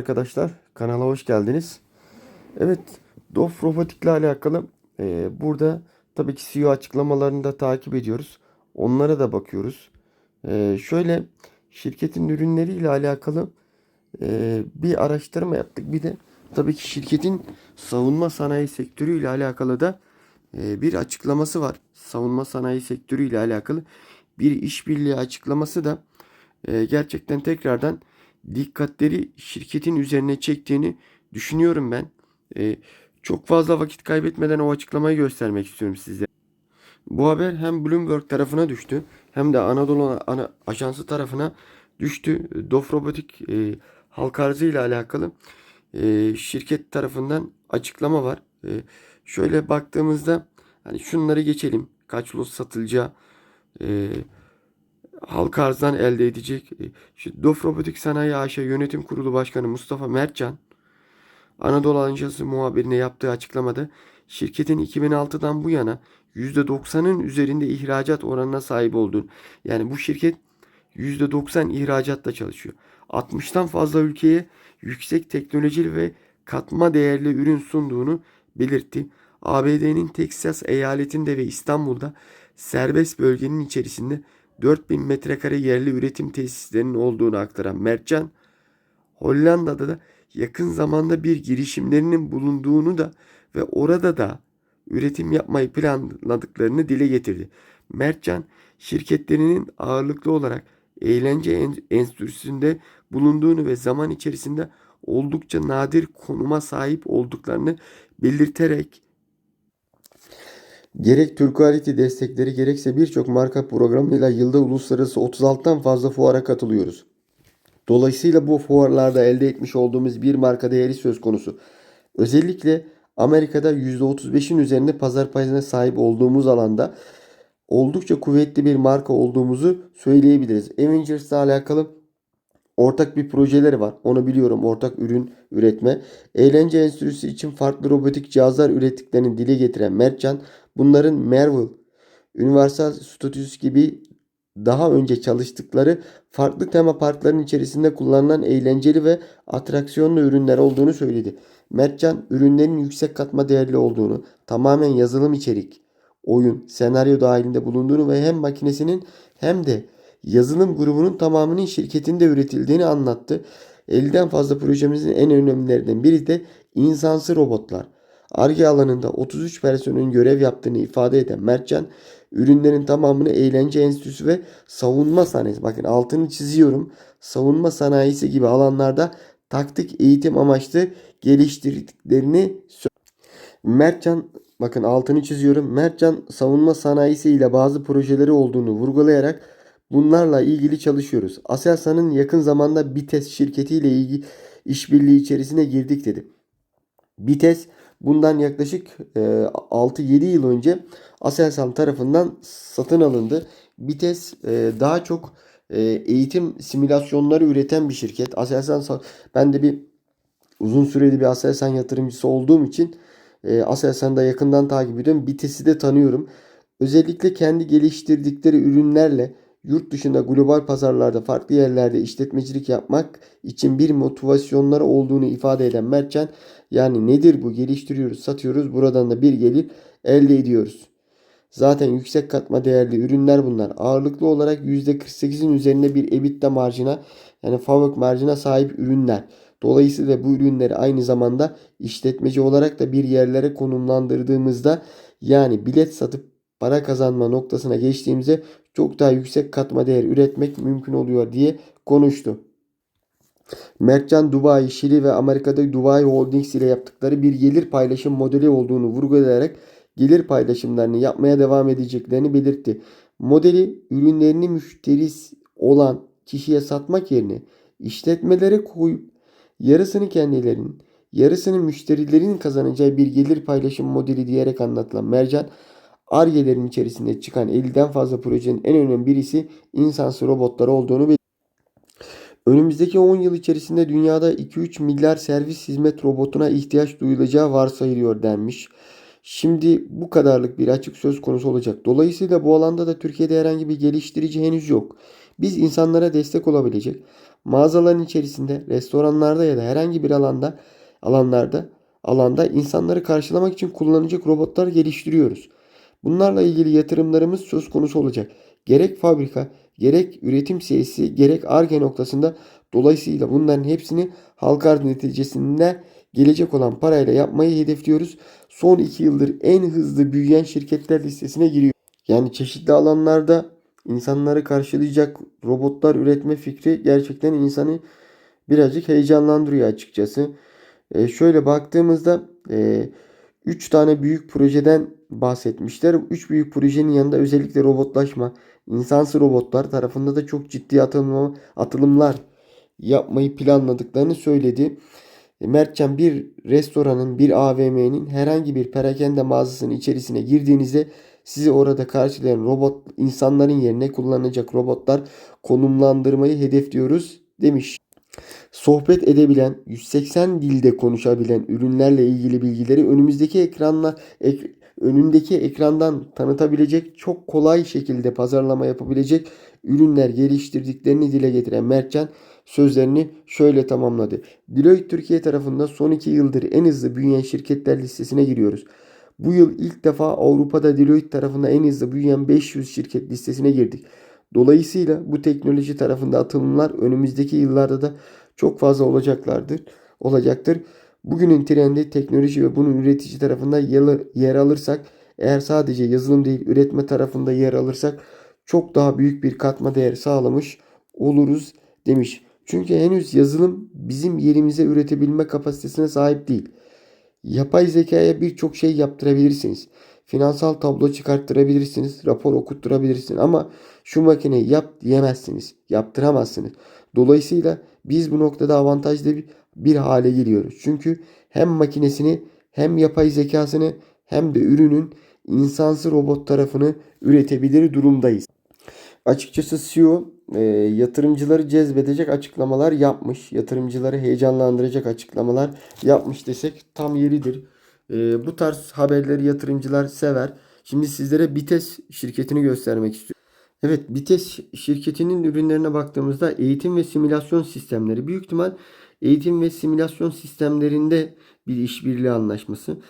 Arkadaşlar kanala hoş geldiniz. Evet Dof Robotik ile alakalı e, burada tabii ki CEO açıklamalarını da takip ediyoruz. Onlara da bakıyoruz. E, şöyle şirketin ürünleri ile alakalı e, bir araştırma yaptık. Bir de tabii ki şirketin savunma sanayi sektörü ile alakalı da e, bir açıklaması var. Savunma sanayi sektörü ile alakalı bir işbirliği açıklaması da e, gerçekten tekrardan dikkatleri şirketin üzerine çektiğini düşünüyorum ben. E, çok fazla vakit kaybetmeden o açıklamayı göstermek istiyorum size. Bu haber hem Bloomberg tarafına düştü hem de Anadolu ana, Ajansı tarafına düştü. Dof Robotik e, halk arzı ile alakalı e, şirket tarafından açıklama var. E, şöyle baktığımızda hani şunları geçelim. Kaç lot satılacağı e, halk arzdan elde edecek. E, Dof Robotik Sanayi AŞ Yönetim Kurulu Başkanı Mustafa Mertcan Anadolu Ajansı muhabirine yaptığı açıklamada şirketin 2006'dan bu yana %90'ın üzerinde ihracat oranına sahip olduğunu yani bu şirket %90 ihracatla çalışıyor. 60'tan fazla ülkeye yüksek teknolojili ve katma değerli ürün sunduğunu belirtti. ABD'nin Teksas eyaletinde ve İstanbul'da serbest bölgenin içerisinde 4000 metrekare yerli üretim tesislerinin olduğunu aktaran Mertcan, Hollanda'da da yakın zamanda bir girişimlerinin bulunduğunu da ve orada da üretim yapmayı planladıklarını dile getirdi. Mertcan, şirketlerinin ağırlıklı olarak eğlence en- endüstrisinde bulunduğunu ve zaman içerisinde oldukça nadir konuma sahip olduklarını belirterek Gerek Turquality destekleri gerekse birçok marka programıyla yılda uluslararası 36'tan fazla fuara katılıyoruz. Dolayısıyla bu fuarlarda elde etmiş olduğumuz bir marka değeri söz konusu. Özellikle Amerika'da %35'in üzerinde pazar payına sahip olduğumuz alanda oldukça kuvvetli bir marka olduğumuzu söyleyebiliriz. Avengers'la alakalı ortak bir projeleri var. Onu biliyorum. Ortak ürün üretme. Eğlence endüstrisi için farklı robotik cihazlar ürettiklerini dile getiren Mertcan bunların Marvel, Universal Studios gibi daha önce çalıştıkları farklı tema parkların içerisinde kullanılan eğlenceli ve atraksiyonlu ürünler olduğunu söyledi. Mertcan ürünlerin yüksek katma değerli olduğunu, tamamen yazılım içerik, oyun, senaryo dahilinde bulunduğunu ve hem makinesinin hem de yazılım grubunun tamamının şirketinde üretildiğini anlattı. 50'den fazla projemizin en önemlilerinden biri de insansı robotlar. Arge alanında 33 personelin görev yaptığını ifade eden Mertcan, ürünlerin tamamını eğlence enstitüsü ve savunma sanayisi, bakın altını çiziyorum, savunma sanayisi gibi alanlarda taktik eğitim amaçlı geliştirdiklerini Mertcan bakın altını çiziyorum. Mertcan savunma sanayisi ile bazı projeleri olduğunu vurgulayarak bunlarla ilgili çalışıyoruz. Aselsan'ın yakın zamanda Bites şirketiyle ilgili işbirliği içerisine girdik dedi. Bites bundan yaklaşık e, 6-7 yıl önce Aselsan tarafından satın alındı. Bites e, daha çok e, eğitim simülasyonları üreten bir şirket. Aselsan sa- ben de bir uzun süreli bir Aselsan yatırımcısı olduğum için e, Aselsan'ı da yakından takip ediyorum. Bites'i de tanıyorum. Özellikle kendi geliştirdikleri ürünlerle yurt dışında global pazarlarda farklı yerlerde işletmecilik yapmak için bir motivasyonları olduğunu ifade eden Mertcan yani nedir bu geliştiriyoruz satıyoruz buradan da bir gelir elde ediyoruz. Zaten yüksek katma değerli ürünler bunlar. Ağırlıklı olarak %48'in üzerinde bir EBITDA marjına yani FAVÖK marjına sahip ürünler. Dolayısıyla bu ürünleri aynı zamanda işletmeci olarak da bir yerlere konumlandırdığımızda yani bilet satıp para kazanma noktasına geçtiğimizde çok daha yüksek katma değer üretmek mümkün oluyor diye konuştu. Mertcan Dubai, Şili ve Amerika'da Dubai Holdings ile yaptıkları bir gelir paylaşım modeli olduğunu vurgulayarak gelir paylaşımlarını yapmaya devam edeceklerini belirtti. Modeli ürünlerini müşterisi olan kişiye satmak yerine işletmelere koyup yarısını kendilerinin, yarısını müşterilerin kazanacağı bir gelir paylaşım modeli diyerek anlatılan Mercan, Arge'lerin içerisinde çıkan 50'den fazla projenin en önemli birisi insansı robotlar olduğunu belirtti. Önümüzdeki 10 yıl içerisinde dünyada 2-3 milyar servis hizmet robotuna ihtiyaç duyulacağı varsayılıyor denmiş. Şimdi bu kadarlık bir açık söz konusu olacak. Dolayısıyla bu alanda da Türkiye'de herhangi bir geliştirici henüz yok. Biz insanlara destek olabilecek, mağazaların içerisinde, restoranlarda ya da herhangi bir alanda alanlarda alanda insanları karşılamak için kullanılacak robotlar geliştiriyoruz. Bunlarla ilgili yatırımlarımız söz konusu olacak. Gerek fabrika, gerek üretim siyasi, gerek ARGE noktasında dolayısıyla bunların hepsini halka arz neticesinde gelecek olan parayla yapmayı hedefliyoruz. Son 2 yıldır en hızlı büyüyen şirketler listesine giriyor. Yani çeşitli alanlarda insanları karşılayacak robotlar üretme fikri gerçekten insanı birazcık heyecanlandırıyor açıkçası. E, şöyle baktığımızda 3 tane büyük projeden bahsetmişler. 3 büyük projenin yanında özellikle robotlaşma, insansı robotlar tarafında da çok ciddi atılma, atılımlar yapmayı planladıklarını söyledi. E, Mertcan bir restoranın, bir AVM'nin herhangi bir perakende mağazasının içerisine girdiğinizde sizi orada karşılayan robot insanların yerine kullanılacak robotlar konumlandırmayı hedefliyoruz demiş. Sohbet edebilen, 180 dilde konuşabilen ürünlerle ilgili bilgileri önümüzdeki ekranla ek- önündeki ekrandan tanıtabilecek, çok kolay şekilde pazarlama yapabilecek ürünler geliştirdiklerini dile getiren Mertcan sözlerini şöyle tamamladı. Deloitte Türkiye tarafında son 2 yıldır en hızlı büyüyen şirketler listesine giriyoruz. Bu yıl ilk defa Avrupa'da Deloitte tarafında en hızlı büyüyen 500 şirket listesine girdik. Dolayısıyla bu teknoloji tarafında atılımlar önümüzdeki yıllarda da çok fazla olacaklardır, olacaktır. Bugünün trendi teknoloji ve bunun üretici tarafında yer- alırsak, eğer sadece yazılım değil üretme tarafında yer alırsak çok daha büyük bir katma değer sağlamış oluruz demiş. Çünkü henüz yazılım bizim yerimize üretebilme kapasitesine sahip değil. Yapay zekaya birçok şey yaptırabilirsiniz. Finansal tablo çıkarttırabilirsiniz, rapor okutturabilirsiniz ama şu makineyi yap diyemezsiniz, yaptıramazsınız. Dolayısıyla biz bu noktada avantajlı bir, bir hale geliyoruz. Çünkü hem makinesini hem yapay zekasını hem de ürünün insansı robot tarafını üretebilir durumdayız. Açıkçası CEO e, yatırımcıları cezbedecek açıklamalar yapmış. Yatırımcıları heyecanlandıracak açıklamalar yapmış desek tam yeridir. E, bu tarz haberleri yatırımcılar sever. Şimdi sizlere Bites şirketini göstermek istiyorum. Evet, Bites şirketinin ürünlerine baktığımızda eğitim ve simülasyon sistemleri büyük ihtimal eğitim ve simülasyon sistemlerinde bir işbirliği anlaşması.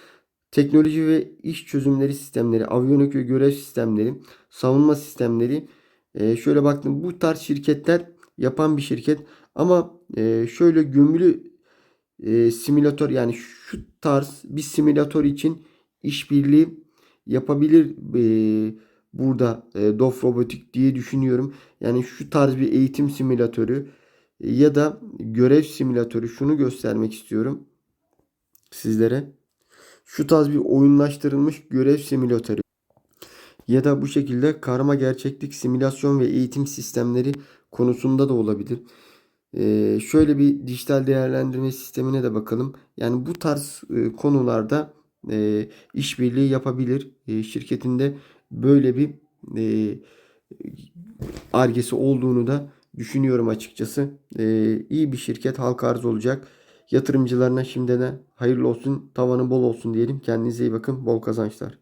Teknoloji ve iş çözümleri sistemleri, aviyonik ve görev sistemleri, savunma sistemleri. e, şöyle baktım bu tarz şirketler yapan bir şirket. Ama e, şöyle gömülü e, simülatör yani şu tarz bir simülatör için işbirliği yapabilir e, burada e, Dof Robotik diye düşünüyorum. Yani şu tarz bir eğitim simülatörü ya da görev simülatörü şunu göstermek istiyorum sizlere. Şu tarz bir oyunlaştırılmış görev simülatörü ya da bu şekilde karma gerçeklik simülasyon ve eğitim sistemleri konusunda da olabilir. Ee, şöyle bir dijital değerlendirme sistemine de bakalım. Yani bu tarz e, konularda e, işbirliği yapabilir. E, şirketinde böyle bir e, argesi olduğunu da düşünüyorum açıkçası. E, iyi bir şirket halka arz olacak. Yatırımcılarına şimdiden hayırlı olsun, tavanı bol olsun diyelim. Kendinize iyi bakın, bol kazançlar.